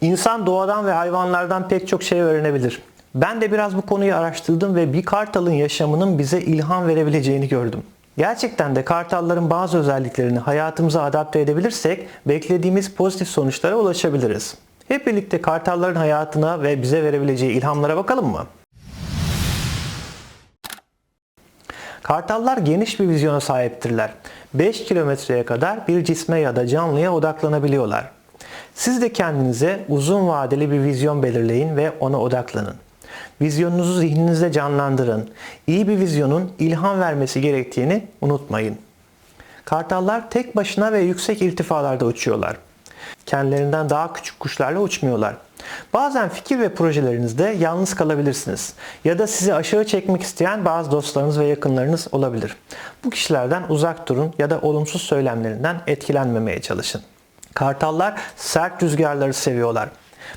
İnsan doğadan ve hayvanlardan pek çok şey öğrenebilir. Ben de biraz bu konuyu araştırdım ve bir kartalın yaşamının bize ilham verebileceğini gördüm. Gerçekten de kartalların bazı özelliklerini hayatımıza adapte edebilirsek beklediğimiz pozitif sonuçlara ulaşabiliriz. Hep birlikte kartalların hayatına ve bize verebileceği ilhamlara bakalım mı? Kartallar geniş bir vizyona sahiptirler. 5 kilometreye kadar bir cisme ya da canlıya odaklanabiliyorlar. Siz de kendinize uzun vadeli bir vizyon belirleyin ve ona odaklanın. Vizyonunuzu zihninizde canlandırın. İyi bir vizyonun ilham vermesi gerektiğini unutmayın. Kartallar tek başına ve yüksek irtifalarda uçuyorlar. Kendilerinden daha küçük kuşlarla uçmuyorlar. Bazen fikir ve projelerinizde yalnız kalabilirsiniz. Ya da sizi aşağı çekmek isteyen bazı dostlarınız ve yakınlarınız olabilir. Bu kişilerden uzak durun ya da olumsuz söylemlerinden etkilenmemeye çalışın. Kartallar sert rüzgarları seviyorlar.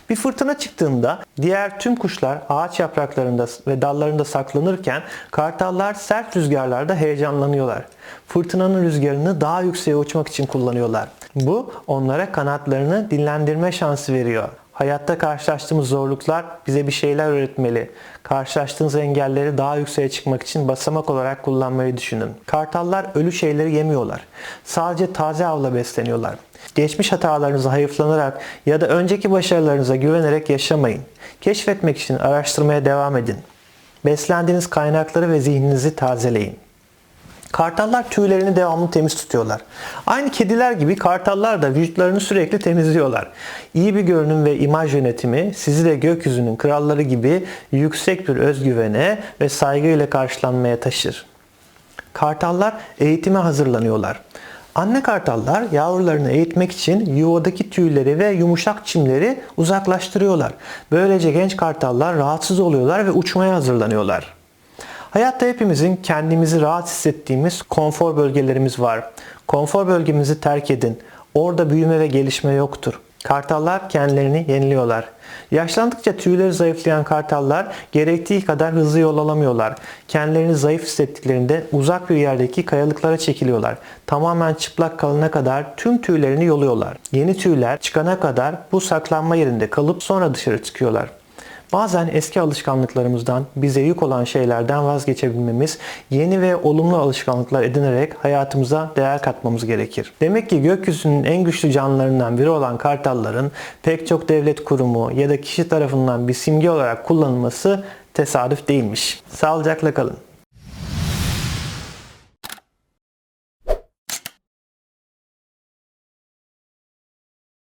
Bir fırtına çıktığında diğer tüm kuşlar ağaç yapraklarında ve dallarında saklanırken kartallar sert rüzgarlarda heyecanlanıyorlar. Fırtınanın rüzgarını daha yükseğe uçmak için kullanıyorlar. Bu onlara kanatlarını dinlendirme şansı veriyor. Hayatta karşılaştığımız zorluklar bize bir şeyler öğretmeli. Karşılaştığınız engelleri daha yükseğe çıkmak için basamak olarak kullanmayı düşünün. Kartallar ölü şeyleri yemiyorlar. Sadece taze avla besleniyorlar. Geçmiş hatalarınızı hayıflanarak ya da önceki başarılarınıza güvenerek yaşamayın. Keşfetmek için araştırmaya devam edin. Beslendiğiniz kaynakları ve zihninizi tazeleyin. Kartallar tüylerini devamlı temiz tutuyorlar. Aynı kediler gibi kartallar da vücutlarını sürekli temizliyorlar. İyi bir görünüm ve imaj yönetimi sizi de gökyüzünün kralları gibi yüksek bir özgüvene ve saygıyla karşılanmaya taşır. Kartallar eğitime hazırlanıyorlar. Anne kartallar yavrularını eğitmek için yuvadaki tüyleri ve yumuşak çimleri uzaklaştırıyorlar. Böylece genç kartallar rahatsız oluyorlar ve uçmaya hazırlanıyorlar. Hayatta hepimizin kendimizi rahat hissettiğimiz konfor bölgelerimiz var. Konfor bölgemizi terk edin. Orada büyüme ve gelişme yoktur. Kartallar kendilerini yeniliyorlar. Yaşlandıkça tüyleri zayıflayan kartallar gerektiği kadar hızlı yol alamıyorlar. Kendilerini zayıf hissettiklerinde uzak bir yerdeki kayalıklara çekiliyorlar. Tamamen çıplak kalana kadar tüm tüylerini yoluyorlar. Yeni tüyler çıkana kadar bu saklanma yerinde kalıp sonra dışarı çıkıyorlar. Bazen eski alışkanlıklarımızdan, bize yük olan şeylerden vazgeçebilmemiz, yeni ve olumlu alışkanlıklar edinerek hayatımıza değer katmamız gerekir. Demek ki gökyüzünün en güçlü canlılarından biri olan kartalların pek çok devlet kurumu ya da kişi tarafından bir simge olarak kullanılması tesadüf değilmiş. Sağlıcakla kalın.